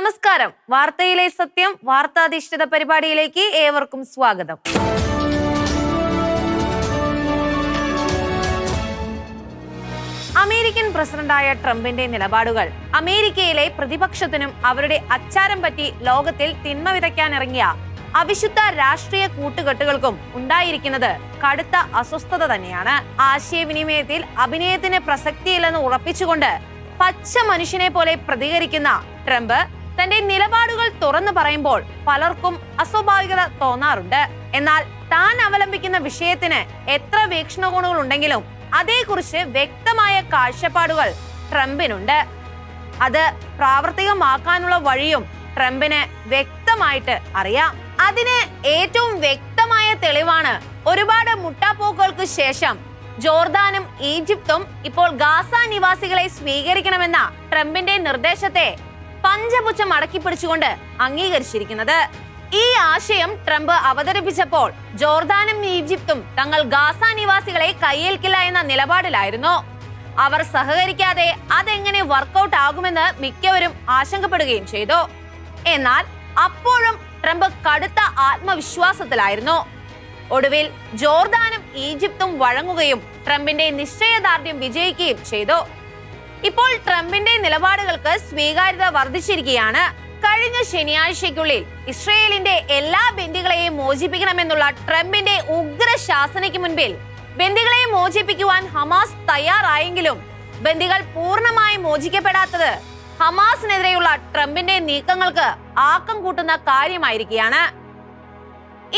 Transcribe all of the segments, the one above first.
നമസ്കാരം. വാർത്തയിലെ സത്യം വാർത്താധിഷ്ഠിത പരിപാടിയിലേക്ക് ഏവർക്കും സ്വാഗതം. അമേരിക്കൻ പ്രസിഡന്റായ ട്രംപിന്റെ നിലപാടുകൾ. അമേരിക്കയിലെ പ്രതിപക്ഷത്തിനും അവരുടെ അച്ചാരം പറ്റി ലോകത്തിൽ തിന്മ വിതയ്ക്കാനിറങ്ങിയ അവിശുദ്ധ രാഷ്ട്രീയ കൂട്ടുകെട്ടുകൾക്കും ഉണ്ടായിരിക്കുന്നത് കടുത്ത അസ്വസ്ഥത തന്നെയാണ്. ആശയവിനിമയത്തിൽ അഭിനയത്തിന് പ്രസക്തിയില്ലെന്ന് ഉറപ്പിച്ചുകൊണ്ട് പച്ച മനുഷ്യനെ പോലെ പ്രതികരിക്കുന്ന ട്രംപ് തന്റെ നിലപാടുകൾ തുറന്നു പറയുമ്പോൾ പലർക്കും അസ്വാഭാവികത തോന്നാറുണ്ട്. എന്നാൽ താൻ അവലംബിക്കുന്ന വിഷയത്തിന് എത്ര വീക്ഷണകോണുകൾ ഉണ്ടെങ്കിലും അതേക്കുറിച്ച് വ്യക്തമായ കാഴ്ചപ്പാടുകൾ ട്രംപിനുണ്ട്. അത് പ്രാവർത്തികമാക്കാനുള്ള വഴിയും ട്രംപിന് വ്യക്തമായിട്ട് അറിയാം. അതിന് ഏറ്റവും വ്യക്തമായ തെളിവാണ് ഒരുപാട് മുട്ടാപ്പോക്കുകൾക്ക് ശേഷം ജോർദാനും ഈജിപ്തും ഇപ്പോൾ ഗാസ നിവാസികളെ സ്വീകരിക്കണമെന്ന ട്രംപിന്റെ നിർദ്ദേശത്തെ പഞ്ചപുച്ഛം അടക്കി പിടിച്ചുകൊണ്ട് അംഗീകരിച്ചിരിക്കുന്നത്. ഈ ആശയം ട്രംപ് അവതരിപ്പിച്ചപ്പോൾ ജോർദാനും ഈജിപ്തും തങ്ങൾ ഗാസ നിവാസികളെ കയ്യേൽക്കില്ല എന്ന നിലപാടിലായിരുന്നു. അവർ സഹകരിക്കാതെ അതെങ്ങനെ വർക്കൗട്ട് ആകുമെന്ന് മിക്കവരും ആശങ്കപ്പെടുകയും ചെയ്തു. എന്നാൽ അപ്പോഴും ട്രംപ് കടുത്ത ആത്മവിശ്വാസത്തിലായിരുന്നു. ഒടുവിൽ ജോർദാനും ഈജിപ്തും വഴങ്ങുകയും ട്രംപിന്റെ നിശ്ചയദാർഢ്യം വിജയിക്കുകയും ചെയ്തു. ഇപ്പോൾ ട്രംപിന്റെ നിലപാടുകൾക്ക് സ്വീകാര്യത വർദ്ധിച്ചിരിക്കുകയാണ്. കഴിഞ്ഞ ശനിയാഴ്ചയ്ക്കുള്ളിൽ ഇസ്രയേലിന്റെ എല്ലാ ബന്ദികളെയും മോചിപ്പിക്കണമെന്നുള്ള ട്രംപിന്റെ ഉഗ്ര ശാസനയ്ക്ക് മുൻപിൽ ബന്ദികളെ മോചിപ്പിക്കുവാൻ ഹമാസ് തയ്യാറായെങ്കിലും ബന്ദികൾ പൂർണമായി മോചിക്കപ്പെടാത്തത് ഹമാസിനെതിരെയുള്ള ട്രംപിന്റെ നീക്കങ്ങൾക്ക് ആക്കം കൂട്ടുന്ന കാര്യമായിരിക്കുകയാണ്.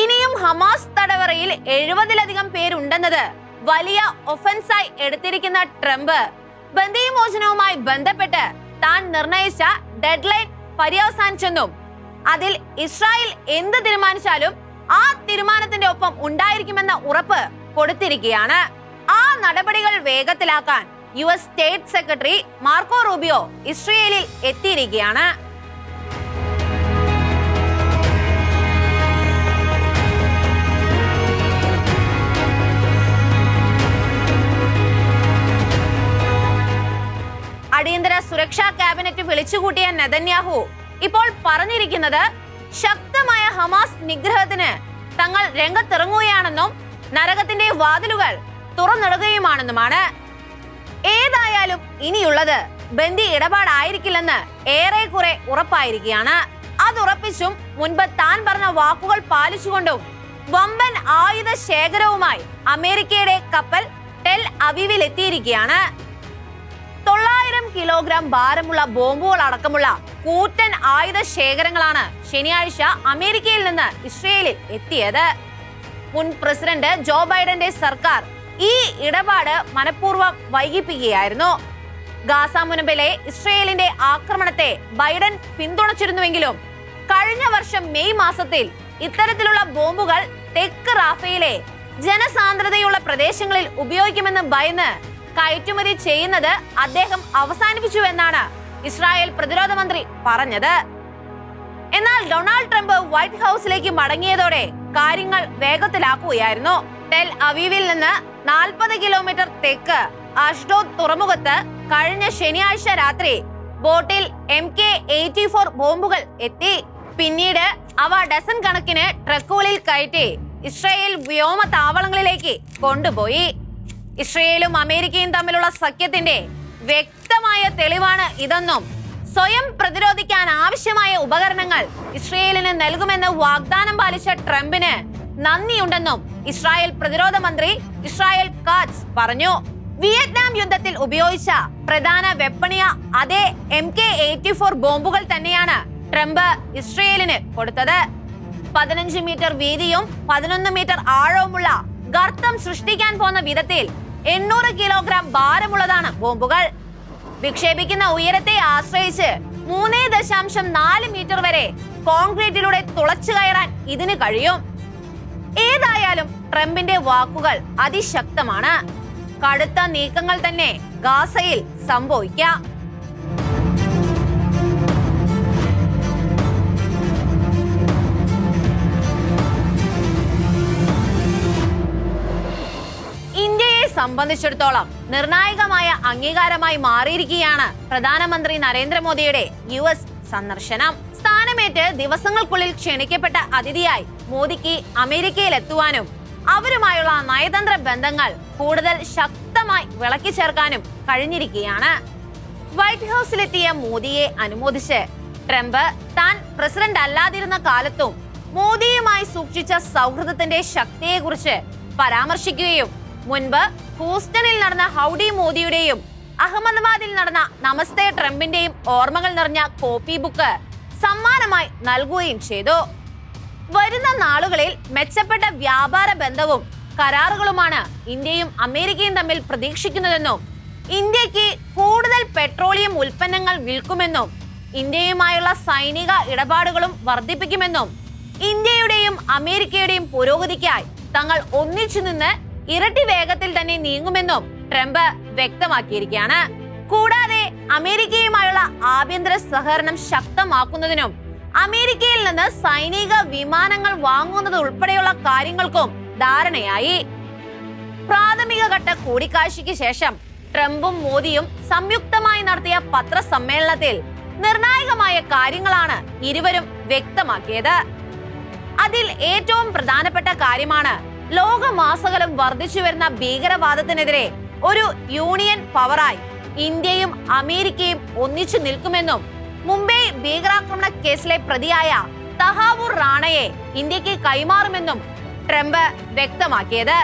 ഇനിയും ഹമാസ് തടവറയിൽ എഴുപതിലധികം പേരുണ്ടെന്നത് വലിയ ഒഫൻസായി എടുത്തിരിക്കുന്ന ട്രംപ് ബന്ദിമോചനവുമായി ബന്ധപ്പെട്ട് താൻ നിർണയിച്ച ഡെഡ് ലൈൻ പര്യവസാനിച്ചെന്നും അതിൽ ഇസ്രായേൽ എന്ത് തീരുമാനിച്ചാലും ആ തീരുമാനത്തിന്റെ ഒപ്പം ഉണ്ടായിരിക്കുമെന്ന ഉറപ്പ് കൊടുത്തിരിക്കുകയാണ്. ആ നടപടികൾ വേഗത്തിലാക്കാൻ U S state secretary Marco Rubio ഇസ്രയേലിൽ എത്തിയിരിക്കുകയാണ്. അടിയന്തര സുരക്ഷാ ക്യാബിനറ്റ് വിളിച്ചുകൂട്ടിയ നെതന്യാഹു ഇപ്പോൾ പറഞ്ഞിരിക്കുന്നത് ശക്തമായ ഹമാസ് നിഗ്രഹത്തിന് തങ്ങൾ രംഗത്തിറങ്ങുകയാണെന്നും നരകത്തിന്റെ വാതിലുകൾ തുറന്നിടുകയുമാണെന്നുമാണ്. ഏതായാലും ഇനിയുള്ളത് ബന്ദി ഇടപാടായിരിക്കില്ലെന്ന് ഏറെക്കുറെ ഉറപ്പായിരിക്കുകയാണ്. അതുറപ്പിച്ചും മുൻപ് താൻ പറഞ്ഞ വാക്കുകൾ പാലിച്ചുകൊണ്ടും വമ്പൻ ആയുധ ശേഖരവുമായി അമേരിക്കയുടെ കപ്പൽ ടെൽ അവീവിൽ എത്തിയിരിക്കുകയാണ് തൊള്ളായിരം കിലോഗ്രാം ഭാരമുള്ള ബോംബുകൾ അടക്കമുള്ള കൂറ്റൻ ആയുധ ശേഖരങ്ങളാണ് ശനിയാഴ്ച അമേരിക്കയിൽ നിന്ന് ഇസ്രയേലിൽ എത്തിയത്. മുൻ പ്രസിഡന്റ് ജോ ബൈഡന്റെ സർക്കാർ ഈ ഇടപാട് മനഃപൂർവം വൈകിപ്പിക്കുകയായിരുന്നു. ഗാസ മുനമ്പിലെ ഇസ്രയേലിന്റെ ആക്രമണത്തെ ബൈഡൻ പിന്തുണച്ചിരുന്നുവെങ്കിലും കഴിഞ്ഞ വർഷം മെയ് മാസത്തിൽ ഇത്തരത്തിലുള്ള ബോംബുകൾ തെക്ക് റാഫയിലെ ജനസാന്ദ്രതയുള്ള പ്രദേശങ്ങളിൽ ഉപയോഗിക്കുമെന്ന് ഭയന്ന് കയറ്റുമതി ചെയ്യുന്നത് അദ്ദേഹം അവസാനിപ്പിച്ചു എന്നാണ് ഇസ്രായേൽ പ്രതിരോധ മന്ത്രി പറഞ്ഞത്. എന്നാൽ ഡൊണാൾഡ് ട്രംപ് വൈറ്റ് ഹൗസിലേക്ക് മടങ്ങിയതോടെ കാര്യങ്ങൾ വേഗത്തിലാക്കുകയായിരുന്നു. ടെൽ അവീവിൽ നിന്ന് നാൽപ്പത് കിലോമീറ്റർ തെക്ക് അഷ്ഡോദ് തുറമുഖത്ത് കഴിഞ്ഞ ശനിയാഴ്ച രാത്രി ബോട്ടിൽ എം കെ എയ്റ്റി ഫോർ ബോംബുകൾ എത്തി. പിന്നീട് അവ ഡസൻ കണക്കിന് ട്രക്കുകളിൽ കയറ്റി ഇസ്രായേൽ വ്യോമ താവളങ്ങളിലേക്ക് കൊണ്ടുപോയി. ഇസ്രയേലും അമേരിക്കയും തമ്മിലുള്ള സഖ്യത്തിന്റെ വ്യക്തമായ തെളിവാണ് ഇതെന്നും സ്വയം പ്രതിരോധിക്കാൻ ആവശ്യമായ ഉപകരണങ്ങൾ ഇസ്രയേലിന് നൽകുമെന്ന് വാഗ്ദാനം പാലിച്ച ട്രംപിന് നന്ദിയുണ്ടെന്നും ഇസ്രായേൽ പ്രതിരോധ മന്ത്രി ഇസ്രായേൽ കാറ്റ്സ് പറഞ്ഞു. വിയറ്റ്നാം യുദ്ധത്തിൽ ഉപയോഗിച്ച പ്രധാന വെപ്പണിയ അതേ എം കെ എയ്റ്റി ഫോർ ബോംബുകൾ തന്നെയാണ് ട്രംപ് ഇസ്രയേലിന് കൊടുത്തത്. പതിനഞ്ച് മീറ്റർ വീതിയും പതിനൊന്ന് മീറ്റർ ആഴവുമുള്ള ഗർത്തം സൃഷ്ടിക്കാൻ പോന്ന വിധത്തിൽ എണ്ണൂറ് കിലോഗ്രാം ഭാരമുള്ളതാണ് ബോംബുകൾ. വിക്ഷേപിക്കുന്ന ഉയരത്തെ ആശ്രയിച്ച് മൂന്നേ ദശാംശം നാല് മീറ്റർ വരെ കോൺക്രീറ്റിലൂടെ തുളച്ചു കയറാൻ ഇതിന് കഴിയും. ഏതായാലും ട്രംപിന്റെ വാക്കുകൾ അതിശക്തമാണ്. കടുത്ത നീക്കങ്ങൾ തന്നെ ഗാസയിൽ സംഭവിക്കാം. സംബന്ധിച്ചിടത്തോളം നിർണായകമായ അംഗീകാരമായി മാറിയിരിക്കുകയാണ് പ്രധാനമന്ത്രി നരേന്ദ്രമോദിയുടെ യു എസ് സന്ദർശനം. സ്ഥാനമേറ്റ് ദിവസങ്ങൾക്കുള്ളിൽ ക്ഷണിക്കപ്പെട്ട അതിഥിയായി മോദിക്ക് അമേരിക്കയിൽ എത്തുവാനും അവരുമായുള്ള നയതന്ത്ര ബന്ധങ്ങൾ കൂടുതൽ ശക്തമായി വിളക്കി ചേർക്കാനും കഴിഞ്ഞിരിക്കുകയാണ്. വൈറ്റ് ഹൗസിലെത്തിയ മോദിയെ അനുമോദിച്ച് ട്രംപ് താൻ പ്രസിഡന്റ് അല്ലാതിരുന്ന കാലത്തും മോദിയുമായി സൂക്ഷിച്ച സൗഹൃദത്തിന്റെ ശക്തിയെക്കുറിച്ച് പരാമർശിക്കുകയും മുൻപ് ഹൂസ്റ്റണിൽ നടന്ന ഹൗഡി മോദിയുടെയും അഹമ്മദാബാദിൽ നടന്ന നമസ്തേ ട്രംപിന്റെയും ഓർമ്മകൾ നിറഞ്ഞ കോപ്പി ബുക്ക് സമ്മാനമായി നൽകുകയും ചെയ്തു. വരുന്ന നാളുകളിൽ മെച്ചപ്പെട്ട വ്യാപാര ബന്ധവും കരാറുകളുമാണ് ഇന്ത്യയും അമേരിക്കയും തമ്മിൽ പ്രതീക്ഷിക്കുന്നതെന്നും ഇന്ത്യയ്ക്ക് കൂടുതൽ പെട്രോളിയം ഉൽപ്പന്നങ്ങൾ വിൽക്കുമെന്നും ഇന്ത്യയുമായുള്ള സൈനിക ഇടപാടുകളും വർദ്ധിപ്പിക്കുമെന്നും ഇന്ത്യയുടെയും അമേരിക്കയുടെയും പുരോഗതിക്കായി തങ്ങൾ ഒന്നിച്ചു നിന്ന് ഇരട്ടി വേഗത്തിൽ തന്നെ നീങ്ങുമെന്നും ട്രംപ് വ്യക്തമാക്കിയിരിക്കുകയാണ്. കൂടാതെ അമേരിക്കയുമായുള്ള ആഭ്യന്തര സഹകരണം ശക്തമാക്കുന്നതിനും അമേരിക്കയിൽ നിന്ന് സൈനിക വിമാനങ്ങൾ വാങ്ങുന്നത് ഉൾപ്പെടെയുള്ള കാര്യങ്ങൾക്കും ധാരണയായി. പ്രാഥമിക ഘട്ട കൂടിക്കാഴ്ചയ്ക്ക് ശേഷം ട്രംപും മോദിയും സംയുക്തമായി നടത്തിയ പത്രസമ്മേളനത്തിൽ നിർണായകമായ കാര്യങ്ങളാണ് ഇരുവരും വ്യക്തമാക്കിയത്. അതിൽ ഏറ്റവും പ്രധാനപ്പെട്ട കാര്യമാണ് ലോകമാസകലം വർദ്ധിച്ചു വരുന്ന ഭീകരവാദത്തിനെതിരെ ഒരു യൂണിയൻ പവറായി ഇന്ത്യയും അമേരിക്കയും ഒന്നിച്ചു നിൽക്കുമെന്നും മുംബൈ ഭീകരാക്രമണ കേസിലെ പ്രതിയായ തഹാവൂർ റാണയെ ഇന്ത്യയ്ക്ക് കൈമാറുമെന്നും ട്രംപ് വ്യക്തമാക്കിയത്.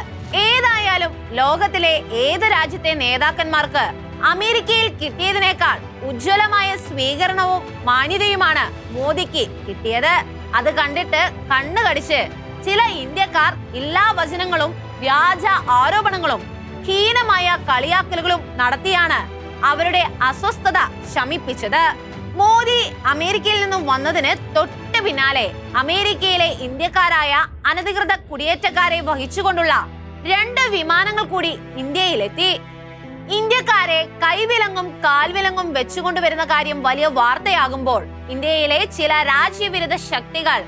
ഏതായാലും ലോകത്തിലെ ഏത് രാജ്യത്തെ നേതാക്കന്മാർക്ക് അമേരിക്കയിൽ കിട്ടിയതിനേക്കാൾ ഉജ്ജ്വലമായ സ്വീകരണവും മാന്യതയുമാണ് മോദിക്ക് കിട്ടിയത്. അത് കണ്ടിട്ട് കണ്ണു കടിച്ച് ചില ഇന്ത്യക്കാർ എല്ലാ വചനങ്ങളും വ്യാജ ആരോപണങ്ങളും ഹീനമായ കളിയാക്കലുകളും നടത്തിയാണ് അവരുടെ അസ്വസ്ഥത ശമിപ്പിച്ചത്. മോദി അമേരിക്കയിൽ നിന്നും വന്നതിന് തൊട്ട് പിന്നാലെ അമേരിക്കയിലെ ഇന്ത്യക്കാരായ അനധികൃത കുടിയേറ്റക്കാരെ വഹിച്ചുകൊണ്ടുള്ള രണ്ട് വിമാനങ്ങൾ കൂടി ഇന്ത്യയിലെത്തി. ഇന്ത്യക്കാരെ കൈവിലങ്ങും കാൽവിലങ്ങും വെച്ചുകൊണ്ടുവരുന്ന കാര്യം വലിയ വാർത്തയാകുമ്പോൾ ഇന്ത്യയിലെ ചില രാജ്യവിരുദ്ധ ശക്തികൾ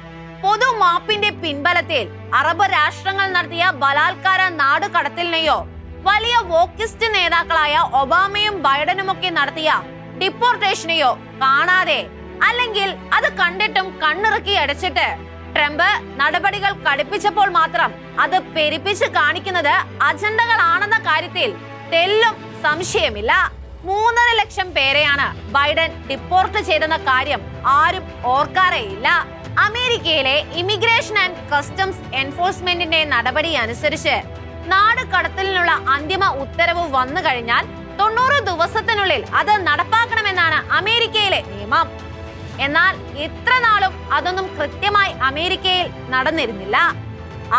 പൊതുമാപ്പിന്റെ പിൻബലത്തിൽ അറബ് രാഷ്ട്രങ്ങൾ നടത്തിയ ബലാത്കാര നാടുകടത്തിലിനെയോ വലിയ വോക്കിസ്റ്റ് നേതാക്കളായ ഒബാമയും ബൈഡനുമൊക്കെ നടത്തിയ ഡിപ്പോർട്ടേഷനെയോ കാണാതെ അല്ലെങ്കിൽ അത് കണ്ടിട്ടും കണ്ണിറുക്കി അടച്ചിട്ട് ട്രംപ് നടപടികൾ കടുപ്പിച്ചപ്പോൾ മാത്രം അത് പെരുപ്പിച്ച് കാണിക്കുന്നത് അജണ്ടകളാണെന്ന കാര്യത്തിൽ തെല്ലും സംശയമില്ല. മൂന്നര ലക്ഷം പേരെയാണ് ബൈഡൻ ഡിപ്പോർട്ട് ചെയ്തെന്ന കാര്യം ആരും ഓർക്കാറേയില്ല. അമേരിക്കയിലെ ഇമിഗ്രേഷൻ ആൻഡ് കസ്റ്റംസ് എൻഫോഴ്സ്മെന്റിന്റെ നടപടി അനുസരിച്ച് നാട് കടത്തലിനുള്ള അന്തിമ ഉത്തരവ് വന്നു കഴിഞ്ഞാൽ തൊണ്ണൂറ് ദിവസത്തിനുള്ളിൽ അത് നടപ്പാക്കണമെന്നാണ് അമേരിക്കയിലെ നിയമം. എന്നാൽ ഇത്ര നാളും അതൊന്നും കൃത്യമായി അമേരിക്കയിൽ നടന്നിരുന്നില്ല.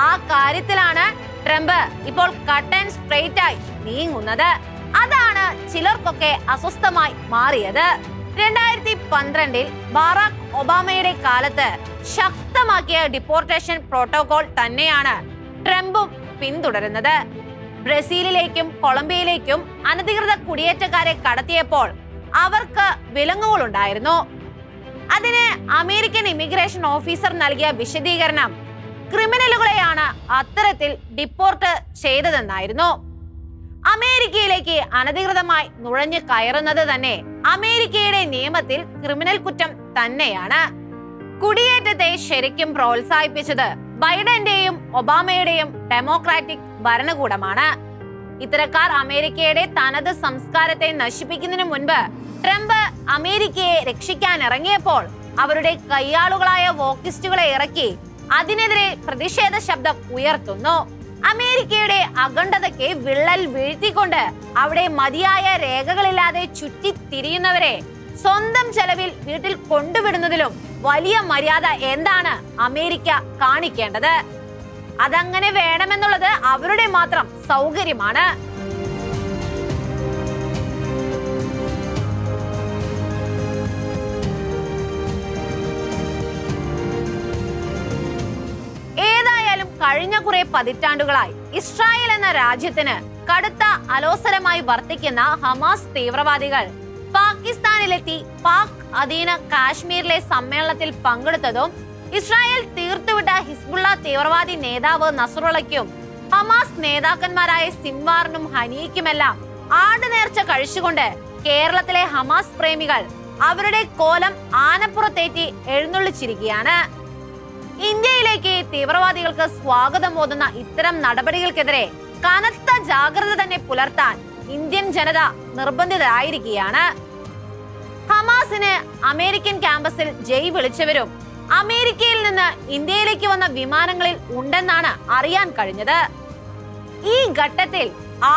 ആ കാര്യത്തിലാണ് ട്രംപ് ഇപ്പോൾ കട്ട് ആൻഡ് സ്ട്രെയിറ്റ് ആയി നീങ്ങുന്നത്. അതാണ് ചിലർക്കൊക്കെ അസ്വസ്ഥമായി മാറിയത്. രണ്ടായിരത്തി പന്ത്രണ്ടിൽ ബാറാക് ഒബാമയുടെ കാലത്ത് ശക്തമാക്കിയ ഡിപ്പോർട്ടേഷൻ പ്രോട്ടോകോൾ തന്നെയാണ് ട്രംപും പിന്തുടരുന്നത്. ബ്രസീലിലേക്കും കൊളംബിയയിലേക്കും അനധികൃത കുടിയേറ്റക്കാരെ കടത്തിയപ്പോൾ അവർക്ക് വിലങ്ങുകളുണ്ടായിരുന്നു. അതിന് അമേരിക്കൻ ഇമിഗ്രേഷൻ ഓഫീസർ നൽകിയ വിശദീകരണം ക്രിമിനലുകളെയാണ് അത്തരത്തിൽ ഡിപ്പോർട്ട് ചെയ്തതെന്നായിരുന്നു. അമേരിക്കയിലേക്ക് അനധികൃതമായി നുഴഞ്ഞു കയറുന്നത് തന്നെ അമേരിക്കയുടെ നിയമത്തിൽ ക്രിമിനൽ കുറ്റം തന്നെയാണ്. കുടിയേറ്റത്തെ ശരിക്കും പ്രോത്സാഹിപ്പിച്ചത് ബൈഡന്റെയും ഒബാമയുടെയും ഡെമോക്രാറ്റിക് ഭരണകൂടമാണ്. ഇത്തരക്കാർ അമേരിക്കയുടെ തനത് സംസ്കാരത്തെ നശിപ്പിക്കുന്നതിന് മുൻപ് ട്രംപ് അമേരിക്കയെ രക്ഷിക്കാൻ ഇറങ്ങിയപ്പോൾ അവരുടെ കയ്യാളുകളായ വോക്കിസ്റ്റുകളെ ഇറക്കി അതിനെതിരെ പ്രതിഷേധ ശബ്ദം ഉയർത്തുന്നു. അമേരിക്കയുടെ അഖണ്ഡതയ്ക്ക് വിള്ളൽ വീഴ്ത്തിക്കൊണ്ട് അവിടെ മതിയായ രേഖകളില്ലാതെ ചുറ്റി തിരിയുന്നവരെ സ്വന്തം ചെലവിൽ വീട്ടിൽ കൊണ്ടുവിടുന്നതിലും വലിയ മര്യാദ എന്താണ് അമേരിക്ക കാണിക്കേണ്ടത്? അതങ്ങനെ വേണമെന്നുള്ളത് അവരുടെ മാത്രം സൗകര്യമാണ്. കഴിഞ്ഞ കുറെ പതിറ്റാണ്ടുകളായി ഇസ്രായേൽ എന്ന രാജ്യത്തിന് കടുത്ത അലോസരമായി വർത്തിക്കുന്ന ഹമാസ് തീവ്രവാദികൾ പാകിസ്ഥാനിലെത്തി പാക് അധീന കാശ്മീരിലെ സമ്മേളനത്തിൽ പങ്കെടുത്തതും ഇസ്രായേൽ തീർത്തുവിട്ട ഹിസ്ബുള്ള തീവ്രവാദി നേതാവ് നസറുള്ളയ്ക്കും ഹമാസ് നേതാക്കന്മാരായ സിൻവാറിനും ഹനിയയ്ക്കുമെല്ലാം ആടുനേർച്ച കഴിച്ചുകൊണ്ട് കേരളത്തിലെ ഹമാസ് പ്രേമികൾ അവരുടെ കോലം ആനപ്പുറത്തേറ്റി എഴുന്നള്ളിച്ചിരിക്കുകയാണ്. ഇന്ത്യയിലേക്ക് തീവ്രവാദികൾക്ക് സ്വാഗതം ഓതുന്ന ഇത്തരം നടപടികൾക്കെതിരെ കനത്ത ജാഗ്രത തന്നെ പുലർത്താൻ ഇന്ത്യൻ ജനത നിർബന്ധിതരായിരിക്കുകയാണ്. ഹമാസിന് അമേരിക്കൻ ക്യാമ്പസിൽ ജയ് വിളിച്ചവരും അമേരിക്കയിൽ നിന്ന് ഇന്ത്യയിലേക്ക് വന്ന വിമാനങ്ങളിൽ ഉണ്ടെന്നാണ് അറിയാൻ കഴിഞ്ഞത്. ഈ ഘട്ടത്തിൽ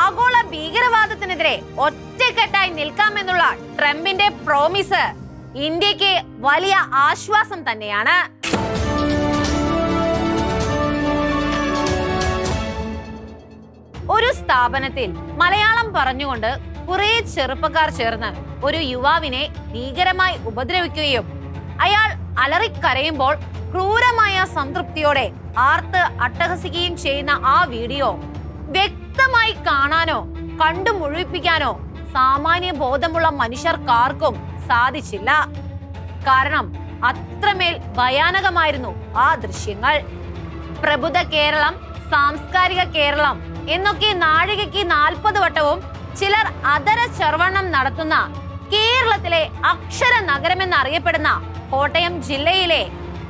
ആഗോള ഭീകരവാദത്തിനെതിരെ ഒറ്റക്കെട്ടായി നിൽക്കാമെന്നുള്ള ട്രംപിന്റെ പ്രോമിസ് ഇന്ത്യയ്ക്ക് വലിയ ആശ്വാസം തന്നെയാണ്. ഒരു സ്ഥാപനത്തിൽ മലയാളം പറഞ്ഞുകൊണ്ട് കുറെ ചെറുപ്പക്കാർ ചേർന്ന് ഒരു യുവാവിനെ ഭീകരമായി ഉപദ്രവിക്കുകയും അയാൾ അലറിക്കരയുമ്പോൾ ക്രൂരമായ സംതൃപ്തിയോടെ ആർത്ത് അട്ടഹസിക്കുകയും ചെയ്യുന്ന ആ വീഡിയോ വ്യക്തമായി കാണാനോ കണ്ടു മുഴുവിപ്പിക്കാനോ സാമാന്യ ബോധമുള്ള മനുഷ്യർക്കാർക്കും സാധിച്ചില്ല. കാരണം അത്രമേൽ ഭയാനകമായിരുന്നു ആ ദൃശ്യങ്ങൾ. പ്രബുദ്ധ കേരളം സാംസ്കാരിക കേരളം എന്നൊക്കെ നാഴികയ്ക്ക് നാൽപ്പത് വട്ടവും ചിലർ അതര ചർവണം നടത്തുന്ന കേരളത്തിലെ അക്ഷര നഗരമെന്നറിയപ്പെടുന്ന കോട്ടയം ജില്ലയിലെ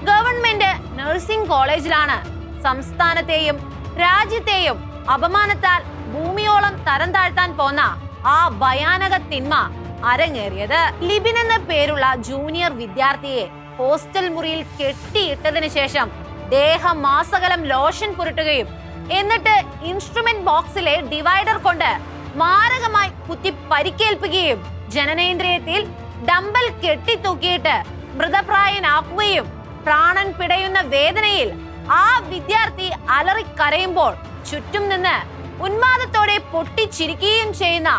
ഗവൺമെന്റ് നഴ്സിംഗ് കോളേജിലാണ് സംസ്ഥാനത്തെയും രാജ്യത്തെയും അപമാനത്താൽ ഭൂമിയോളം തരം താഴ്ത്താൻ പോന്ന ആ ഭയാനക തിന്മ അരങ്ങേറിയത്. ലിബിൻ എന്ന പേരുള്ള ജൂനിയർ വിദ്യാർത്ഥിയെ ഹോസ്റ്റൽ മുറിയിൽ കെട്ടിയിട്ടതിനു ശേഷം ദേഹം ദേഹമാസകലം ലോഷൻ പുരട്ടുകയും എന്നിട്ട് ഇൻസ്ട്രുമെന്റ് ബോക്സിലെ ഡിവൈഡർ കൊണ്ട് മാരകമായി കുത്തി പരിക്കേൽപ്പിക്കുകയും ജനനേന്ദ്രിയത്തിൽ ഡമ്പൽ കെട്ടിത്തൂക്കിയിട്ട് മൃതപ്രായനാക്കുകയും പ്രാണൻ പിടയുന്ന വേദനയിൽ ആ വിദ്യാർത്ഥി അലറിക്കരയുമ്പോൾ ചുറ്റും നിന്ന് ഉന്മാദത്തോടെ പൊട്ടിച്ചിരിക്കുകയും ചെയ്യുന്ന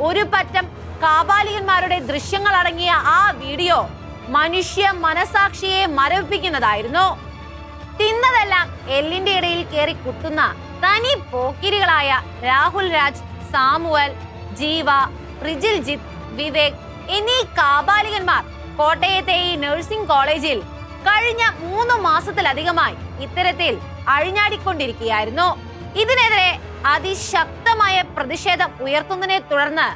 ഒരു പറ്റം കാബാലികന്മാരുടെ ദൃശ്യങ്ങൾ അടങ്ങിയ ആ വീഡിയോ മനുഷ്യ മനസാക്ഷിയെ മരവിപ്പിക്കുന്നതായിരുന്നു. തിന്നതെല്ലാം എല്ലിന്റെ ഇടയിൽ കയറി കുത്തുന്ന തനി പോക്കിരികളായ രാഹുൽ രാജ് സാമുവൽ ജീവ റിജിൽജിത്ത് വിവേക് എന്നീ കാബാലികന്മാർ കോട്ടയത്തെ ഈ നഴ്സിംഗ് കോളേജിൽ കഴിഞ്ഞ മൂന്ന് മാസത്തിലധികമായി ഇത്തരത്തിൽ അഴിഞ്ഞാടിക്കൊണ്ടിരിക്കുകയായിരുന്നു. ഇതിനെതിരെ അതിശക്തമായ പ്രതിഷേധം ഉയർത്തുന്നതിനെ തുടർന്ന്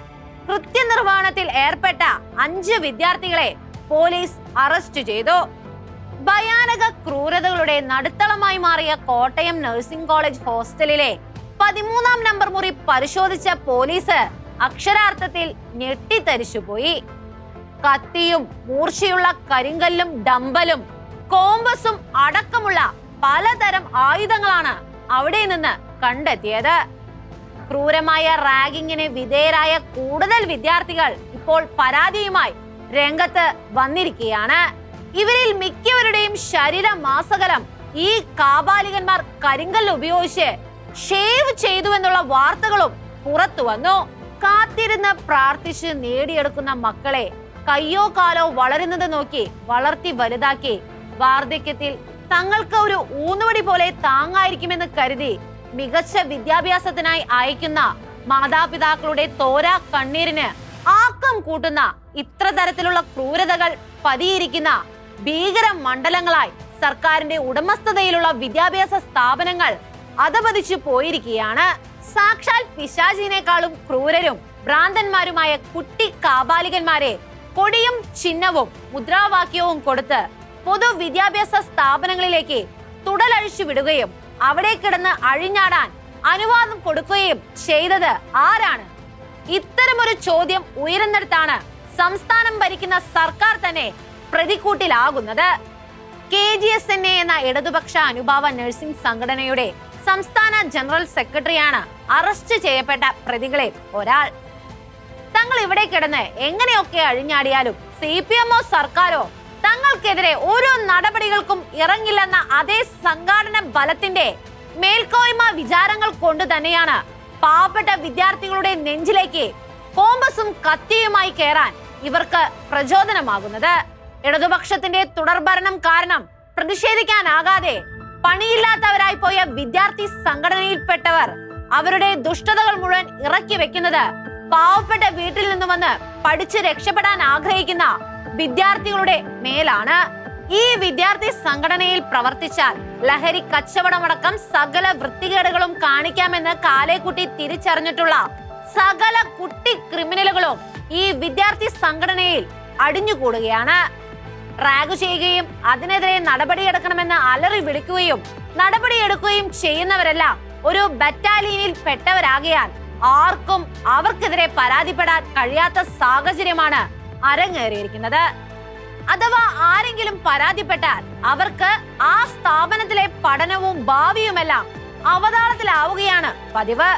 കൃത്യനിർവഹണത്തിൽ ഏർപ്പെട്ട അഞ്ച് വിദ്യാർത്ഥികളെ പോലീസ് അറസ്റ്റ് ചെയ്തു. ഭയാനക ക്രൂരതകളുടെ നടുത്തളമായി മാറിയ കോട്ടയം നഴ്സിംഗ് കോളേജ് ഹോസ്റ്റലിലെ പതിമൂന്നാം നമ്പർ മുറി പരിശോധിച്ച പോലീസ് അക്ഷരാർത്ഥത്തിൽ ഞെട്ടിത്തരിച്ചുപോയി. കത്തിയും മൂർച്ചയുള്ള കരിങ്കല്ലും ഡമ്പലും കോമ്പസും അടക്കമുള്ള പലതരം ആയുധങ്ങളാണ് അവിടെ നിന്ന് കണ്ടെത്തിയത്. ക്രൂരമായ റാഗിങ്ങിന് വിധേയരായ കൂടുതൽ വിദ്യാർത്ഥികൾ ഇപ്പോൾ പരാതിയുമായി രംഗത്ത് വന്നിരിക്കുകയാണ്. ഇവരിൽ മിക്കവരുടെയും ശരീര മാസകലം ഈ കാബാലികന്മാർ കരിങ്കല്ല് ഉപയോഗിച്ച് ഷേവ് ചെയ്തു എന്നുള്ള വാർത്തകളും പുറത്തു വന്നു. കാത്തിരുന്ന് പ്രാർത്ഥിച്ച് നേടിയെടുക്കുന്ന മക്കളെ കയ്യോ കാലോ വളരുന്നത് നോക്കി വളർത്തി വലുതാക്കി. വാർദ്ധക്യത്തിൽ തങ്ങൾക്ക് ഒരു ഊന്നുവടി പോലെ താങ്ങായിരിക്കുമെന്ന് കരുതി മികച്ച വിദ്യാഭ്യാസത്തിനായി അയക്കുന്ന മാതാപിതാക്കളുടെ തോരാ കണ്ണീരിന് ആക്കം കൂട്ടുന്ന ഇത്ര തരത്തിലുള്ള ക്രൂരതകൾ പതിയിരിക്കുന്ന ഭീകര മണ്ഡലങ്ങളായി സർക്കാരിന്റെ ഉടമസ്ഥതയിലുള്ള വിദ്യാഭ്യാസ സ്ഥാപനങ്ങൾ അധപതിച്ചു പോയിരിക്കുകയാണ്. സാക്ഷാൽ പിശാചിനേക്കാളും ക്രൂരരും ഭ്രാന്തന്മാരുമായ കുട്ടി കാബാലികന്മാരെ കൊടിയും ചിഹ്നവും മുദ്രാവാക്യവും കൊടുത്ത് പൊതുവിദ്യാഭ്യാസ സ്ഥാപനങ്ങളിലേക്ക് തുടലഴിച്ചു വിടുകയും അവിടെ കിടന്ന് അഴിഞ്ഞാടാൻ അനുവാദം കൊടുക്കുകയും ചെയ്തത് ആരാണ്? ഇത്തരമൊരു ചോദ്യം ഉയരുന്നിടത്താണ് സംസ്ഥാനം ഭരിക്കുന്ന സർക്കാർ തന്നെ പ്രതിക്കൂട്ടിലാകുന്നത്. K G S N A എന്ന ഇടതുപക്ഷ അനുഭാവ നഴ്സിംഗ് സംഘടനയുടെ സംസ്ഥാന ജനറൽ സെക്രട്ടറിയാണ് അറസ്റ്റ് ചെയ്യപ്പെട്ട പ്രതികളെ ഒരാൾ. തങ്ങൾ ഇവിടെ കിടന്ന് എങ്ങനെയൊക്കെ അഴിഞ്ഞാടിയാലും സി പി എമ്മോ സർക്കാരോ തങ്ങൾക്കെതിരെ ഓരോ നടപടികൾക്കും ഇറങ്ങില്ലെന്ന അതേ സംഘാടന ബലത്തിന്റെ മേൽക്കോയ്മ വിചാരങ്ങൾ കൊണ്ട് തന്നെയാണ് പാവപ്പെട്ട വിദ്യാർത്ഥികളുടെ നെഞ്ചിലേക്ക് കോമ്പസും കത്തിയുമായി കയറാൻ ഇവർക്ക് പ്രചോദനമാകുന്നത്. ഇടതുപക്ഷത്തിന്റെ തുടർഭരണം കാരണം പ്രതിഷേധിക്കാനാകാതെ പണിയില്ലാത്തവരായി പോയ വിദ്യാർത്ഥി സംഘടനയിൽപ്പെട്ടവർ അവരുടെ ദുഷ്ടതകൾ മുഴുവൻ ഇറക്കി വെക്കുന്നത് പാവപ്പെട്ട വീട്ടിൽ നിന്ന് വന്ന് പഠിച്ച് രക്ഷപ്പെടാൻ ആഗ്രഹിക്കുന്ന വിദ്യാർത്ഥികളുടെ മേലാണ്. ഈ വിദ്യാർത്ഥി സംഘടനയിൽ പ്രവർത്തിച്ചാൽ ലഹരി കച്ചവടമടക്കം സകല വൃത്തികേടുകളും കാണിക്കാമെന്ന് കാലേക്കുട്ടി തിരിച്ചറിഞ്ഞിട്ടുള്ള സകല കുട്ടി ക്രിമിനലുകളും ഈ വിദ്യാർത്ഥി സംഘടനയിൽ അടിഞ്ഞുകൂടുകയാണ്. റാഗ് ചെയ്യുകയും അതിനെതിരെ നടപടിയെടുക്കണമെന്ന് അലറി വിളിക്കുകയും നടപടിയെടുക്കുകയും ചെയ്യുന്നവരെല്ലാം ഒരു ബറ്റാലിയനിൽ പെട്ടവരാകിയാൽ ആർക്കും അവർക്കെതിരെ പരാതിപ്പെടാൻ കഴിയാത്ത സാഹചര്യമാണ് അരങ്ങേറിയിരിക്കുന്നത്. അഥവാ ആരെങ്കിലും പരാതിപ്പെട്ടാൽ അവർക്ക് ആ സ്ഥാപനത്തിലെ പഠനവും ഭാവിയുമെല്ലാം അവതാളത്തിലാവുകയാണ് പതിവ്.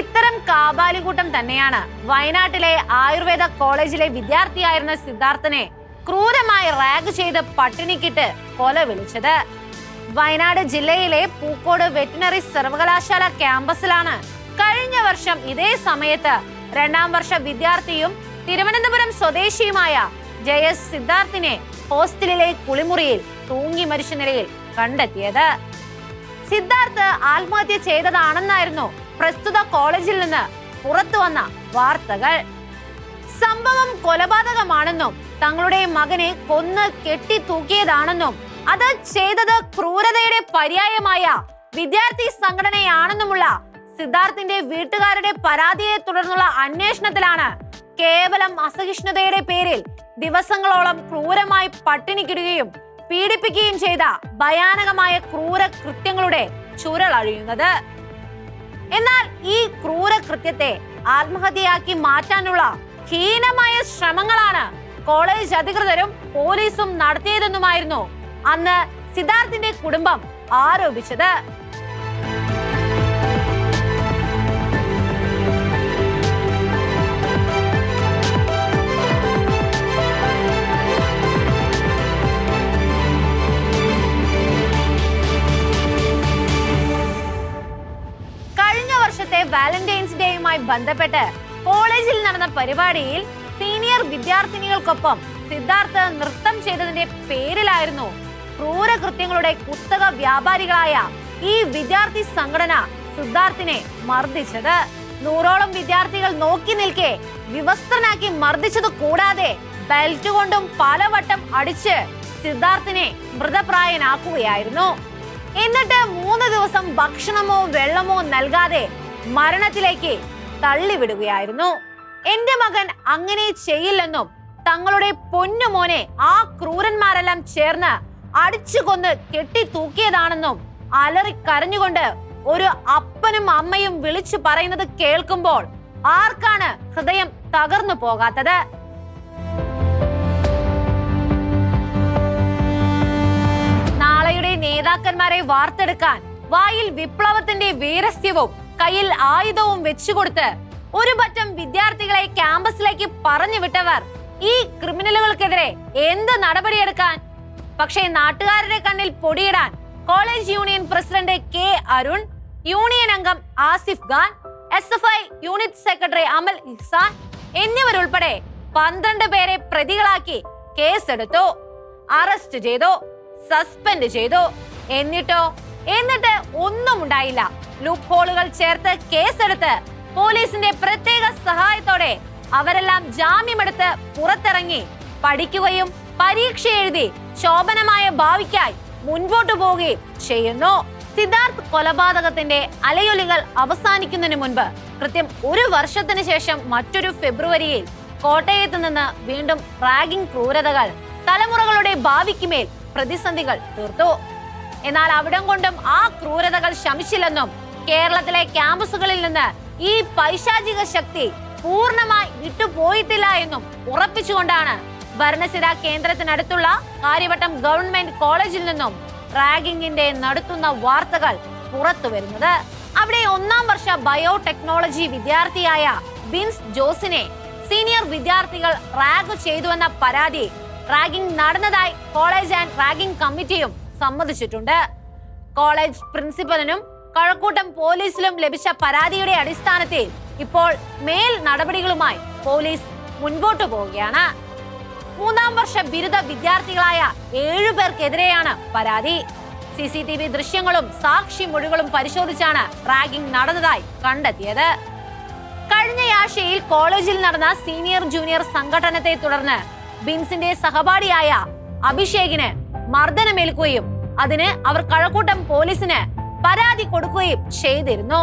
ഇത്തരം കാബാലികൂട്ടം തന്നെയാണ് വയനാട്ടിലെ ആയുർവേദ കോളേജിലെ വിദ്യാർത്ഥിയായിരുന്ന സിദ്ധാർത്ഥനെ ക്രൂരമായി റാഗ് ചെയ്ത് പട്ടിണിക്കിട്ട് കൊല വിളിച്ചത്. വയനാട് ജില്ലയിലെ പൂക്കോട് വെറ്റിനറി സർവകലാശാല ക്യാമ്പസിലാണ്. കഴിഞ്ഞ വർഷം ഇതേ സമയത്ത് രണ്ടാം വർഷ വിദ്യാർത്ഥിയും തിരുവനന്തപുരം സ്വദേശിയുമായ ജയസ് സിദ്ധാർത്ഥിനെ ഹോസ്റ്റലിലെ കുളിമുറിയിൽ തൂങ്ങി മരിച്ച നിലയിൽ കണ്ടെത്തിയത്. സിദ്ധാർത്ഥ് ആത്മഹത്യ ചെയ്തതാണെന്നായിരുന്നു പ്രസ്തുത കോളേജിൽ നിന്ന് പുറത്തു വന്ന വാർത്തകൾ. സംഭവം കൊലപാതകമാണെന്നും തങ്ങളുടെ മകനെ കൊന്ന് കെട്ടി തൂക്കിയതാണെന്നും അത് ചെയ്തത് ക്രൂരതയുടെ പര്യായമായ വിദ്യാർത്ഥി സംഘടനയാണെന്നുമുള്ള സിദ്ധാർത്ഥിന്റെ വീട്ടുകാരുടെ പരാതിയെ തുടർന്നുള്ള അന്വേഷണത്തിലാണ് കേവലം അസഹിഷ്ണുതയുടെ പേരിൽ ദിവസങ്ങളോളം ക്രൂരമായി പട്ടിണിക്കിടുകയും പീഡിപ്പിക്കുകയും ചെയ്ത ഭയാനകമായ ക്രൂര കൃത്യങ്ങളുടെ ചുരളഴിയുന്നത് എന്നാൽ ഈ ക്രൂര കൃത്യത്തെ ആത്മഹത്യയാക്കി മാറ്റാനുള്ള ഹീനമായ ശ്രമങ്ങളാണ് കോളേജ് അധികൃതരും പോലീസും നടത്തിയതെന്നുമായിരുന്നു അന്ന് സിദ്ധാർത്ഥിന്റെ കുടുംബം ആരോപിച്ചത്. കഴിഞ്ഞ വർഷത്തെ വാലന്റൈൻസ് ഡേയുമായി ബന്ധപ്പെട്ട് കോളേജിൽ നടന്ന പരിപാടിയിൽ വിദ്യാർത്ഥിനികൾക്കൊപ്പം സിദ്ധാർത്ഥ് നൃത്തം ചെയ്തതിന്റെ പേരിലായിരുന്നു ക്രൂരകൃത്യങ്ങളുടെ കുത്തക വ്യാപാരികളായ ഈ വിദ്യാർത്ഥി സംഘടന സിദ്ധാർത്ഥിനെ മർദ്ദിച്ചത്. നൂറോളം വിദ്യാർത്ഥികൾ നോക്കി നിൽക്കെ വിവസ്ത്രനാക്കി മർദ്ദിച്ചത് കൂടാതെ ബെൽറ്റ് കൊണ്ടും പലവട്ടം അടിച്ച് സിദ്ധാർത്ഥിനെ മൃതപ്രായനാക്കുകയായിരുന്നു. എന്നിട്ട് മൂന്ന് ദിവസം ഭക്ഷണമോ വെള്ളമോ നൽകാതെ മരണത്തിലേക്ക് തള്ളിവിടുകയായിരുന്നു. എന്റെ മകൻ അങ്ങനെ ചെയ്യില്ലെന്നും തങ്ങളുടെ പൊന്നുമോനെ ആ ക്രൂരന്മാരെല്ലാം ചേർന്ന് അടിച്ചു കൊന്ന് കെട്ടി തൂക്കിയതാണെന്നും അലറി കരഞ്ഞുകൊണ്ട് ഒരു അപ്പനും അമ്മയും വിളിച്ചു പറയുന്നത് കേൾക്കുമ്പോൾ ആർക്കാണ് ഹൃദയം തകർന്നു പോകാത്തത്? നാളെയുടെ നേതാക്കന്മാരെ വാർത്തെടുക്കാൻ വായിൽ വിപ്ലവത്തിന്റെ വീരസ്യവും കയ്യിൽ ആയുധവും വെച്ചുകൊടുത്ത് ഒരു പറ്റം വിദ്യാർത്ഥികളെ ക്യാമ്പസിലേക്ക് പറഞ്ഞു വിട്ടവർ ഈ ക്രിമിനലുകൾക്കെതിരെ എന്ത് നടപടിയെടുക്കാൻ? പക്ഷേ നാട്ടുകാരുടെ കണ്ണിൽ പൊടിയിടാൻ college union president K Arun union അംഗം Asif Khan S F I unit secretary Amal Ihsan എന്നിവരുൾപ്പെടെ പന്ത്രണ്ട് പേരെ പ്രതികളാക്കി കേസെടുത്തു. അറസ്റ്റ് ചെയ്തു സസ്പെൻഡ് ചെയ്തു. എന്നിട്ടോ? എന്നിട്ട് ഒന്നും ഉണ്ടായില്ല ലൂപ്പ് ഹോളുകൾ ചേർത്ത് കേസെടുത്ത് പോലീസിന്റെ പ്രത്യേക സഹായത്തോടെ അവരെല്ലാം ജാമ്യമെടുത്ത് പുറത്തിറങ്ങി പഠിക്കുകയും പരീക്ഷ എഴുതി ശോഭനമായ ഭാവിക്കായി മുൻപോട്ടു പോവുകയും ചെയ്യുന്നു. സിദ്ധാർത്ഥ് കൊലപാതകത്തിന്റെ അലയൊലികൾ അവസാനിക്കുന്നതിന് മുൻപ് കൃത്യം ഒരു വർഷത്തിന് ശേഷം മറ്റൊരു ഫെബ്രുവരിയിൽ കോട്ടയത്ത് നിന്ന് വീണ്ടും റാഗിംഗ് ക്രൂരതകൾ തലമുറകളുടെ ഭാവിക്ക് മേൽ പ്രതിസന്ധികൾ തീർത്തു. എന്നാൽ അവിടം കൊണ്ടും ആ ക്രൂരതകൾ ശമിച്ചില്ലെന്നും കേരളത്തിലെ ക്യാമ്പസുകളിൽ നിന്ന് ഈ പൈശാചിക ശക്തി പൂർണമായി വിട്ടുപോയിട്ടില്ല എന്നും ഉറപ്പിച്ചുകൊണ്ടാണ് ഭരണസിര കേന്ദ്രത്തിനടുത്തുള്ള കാര്യവട്ടം ഗവൺമെന്റ് കോളേജിൽ നിന്നും റാഗിങ്ങിന്റെ നടത്തുന്ന വാർത്തകൾ പുറത്തു വരുന്നത്. അവിടെ ഒന്നാം വർഷ ബയോടെക്നോളജി വിദ്യാർത്ഥിയായ ബിൻസ് ജോസിനെ സീനിയർ വിദ്യാർത്ഥികൾ റാഗ് ചെയ്തുവെന്ന പരാതി റാഗിംഗ് നടന്നതായി കോളേജ് ആൻഡ് റാഗിംഗ് കമ്മിറ്റിയും സമ്മതിച്ചിട്ടുണ്ട്. കോളേജ് പ്രിൻസിപ്പലിനും കഴക്കൂട്ടം പോലീസിലും ലഭിച്ച പരാതിയുടെ അടിസ്ഥാനത്തിൽ ഇപ്പോൾ മേൽ നടപടികളുമായി പോലീസ് മുൻപോട്ടു പോവുകയാണ്. മൂന്നാം വർഷ ബിരുദ വിദ്യാർത്ഥികളായ ഏഴു പേർക്കെതിരെയാണ് പരാതി. സി സി ടി വി ദൃശ്യങ്ങളും സാക്ഷി മൊഴികളും പരിശോധിച്ചാണ് റാഗിംഗ് നടന്നതായി കണ്ടെത്തിയത്. കഴിഞ്ഞയാഴ്ചയിൽ കോളേജിൽ നടന്ന സീനിയർ ജൂനിയർ സംഘടനത്തെ തുടർന്ന് ബിൻസിന്റെ സഹപാഠിയായ അഭിഷേകിന് മർദ്ദനമേൽക്കുകയും അതിന് അവർ കഴക്കൂട്ടം പോലീസിന് പരാതി കൊടുക്കുകയും ചെയ്തിരുന്നു.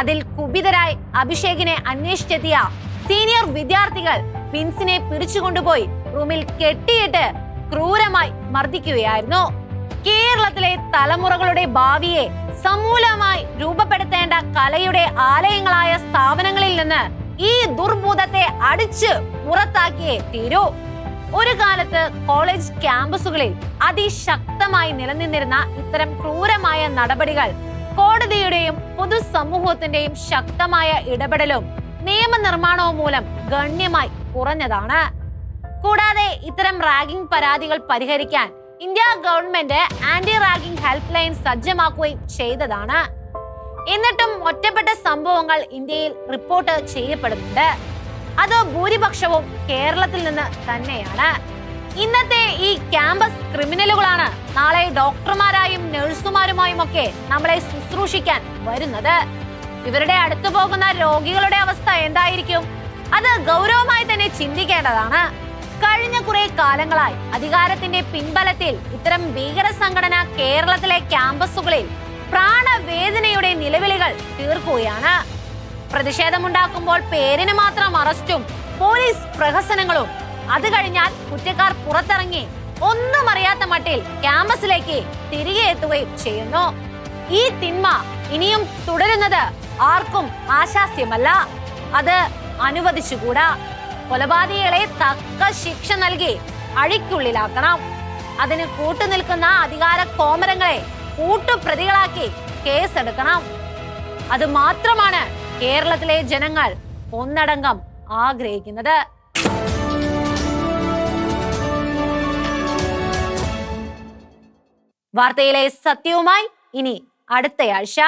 അതിൽ കുപിതരായി അഭിഷേകിനെ അന്വേഷിച്ചെത്തിയ സീനിയർ വിദ്യാർത്ഥികൾ വിൻസിനെ പിടിച്ചുകൊണ്ടുപോയി റൂമിൽ കെട്ടിയിട്ട് ക്രൂരമായി മർദ്ദിക്കുകയായിരുന്നു. കേരളത്തിലെ തലമുറകളുടെ ഭാവിയെ സമൂലമായി രൂപപ്പെടുത്തേണ്ട കലയുടെ ആലയങ്ങളായ സ്ഥാപനങ്ങളിൽ നിന്ന് ഈ ദുർഭൂതത്തെ അടിച്ച് പുറത്താക്കിയേ തീരൂ. ഒരു കാലത്ത് കോളേജ് ക്യാമ്പസുകളിൽ അതിശക്തമായി നിലനിന്നിരുന്ന ഇത്തരം ക്രൂരമായ നടപടികൾ കോടതിയുടെയും പൊതുസമൂഹത്തിന്റെയും ശക്തമായ ഇടപെടലും നിയമനിർമ്മാണവും മൂലം ഗണ്യമായി കുറഞ്ഞതാണ്. കൂടാതെ ഇത്തരം റാഗിംഗ് പരാതികൾ പരിഹരിക്കാൻ India government anti ragging helpline സജ്ജമാക്കുകയും ചെയ്തതാണ്. എന്നിട്ടും ഒറ്റപ്പെട്ട സംഭവങ്ങൾ ഇന്ത്യയിൽ റിപ്പോർട്ട് ചെയ്യപ്പെടുന്നുണ്ട്. അത് ഭൂരിപക്ഷവും കേരളത്തിൽ നിന്ന് തന്നെയാണ്. ഇന്നത്തെ ഈ ക്യാമ്പസ് ക്രിമിനലുകളാണ് നാളെ ഡോക്ടർമാരായും നഴ്സുമാരുമായും ഒക്കെ നമ്മളെ ശുശ്രൂഷിക്കാൻ വരുന്നത്. ഇവരുടെ അടുത്തു പോകുന്ന രോഗികളുടെ അവസ്ഥ എന്തായിരിക്കും? അത് ഗൗരവമായി തന്നെ ചിന്തിക്കേണ്ടതാണ്. കഴിഞ്ഞ കുറെ കാലങ്ങളായി അധികാരത്തിന്റെ പിൻബലത്തിൽ ഇത്തരം ഭീകര സംഘടന കേരളത്തിലെ ക്യാമ്പസുകളിൽ പ്രാണവേദനയുടെ നിലവിളികൾ തീർക്കുകയാണ്. പ്രതിഷേധമുണ്ടാക്കുമ്പോൾ പേരിന് മാത്രം അറസ്റ്റും പോലീസ് പ്രഹസനങ്ങളും. അത് കഴിഞ്ഞാൽ കുറ്റക്കാർ പുറത്തിറങ്ങി ഒന്നും അറിയാത്ത മട്ടിൽ ക്യാമ്പസിലേക്ക് തിരികെ എത്തുകയും ചെയ്യുന്നു. ഈ തിന്മ ഇനിയും തുടരുന്നത് ആർക്കും ആശാസ്യമല്ല. അത് അനുവദിച്ചുകൂടാ. കൊലപാതകളെ തക്ക ശിക്ഷ നൽകി അഴിക്കുള്ളിലാക്കണം. അതിന് കൂട്ടുനിൽക്കുന്ന അധികാര കോമരങ്ങളെ കൂട്ടുപ്രതികളാക്കി കേസെടുക്കണം. അത് മാത്രമാണ് കേരളത്തിലെ ജനങ്ങൾ ഒന്നടങ്കം ആഗ്രഹിക്കുന്നത്. വാർത്തയിലെ സത്യവുമായി ഇനി അടുത്തയാഴ്ച.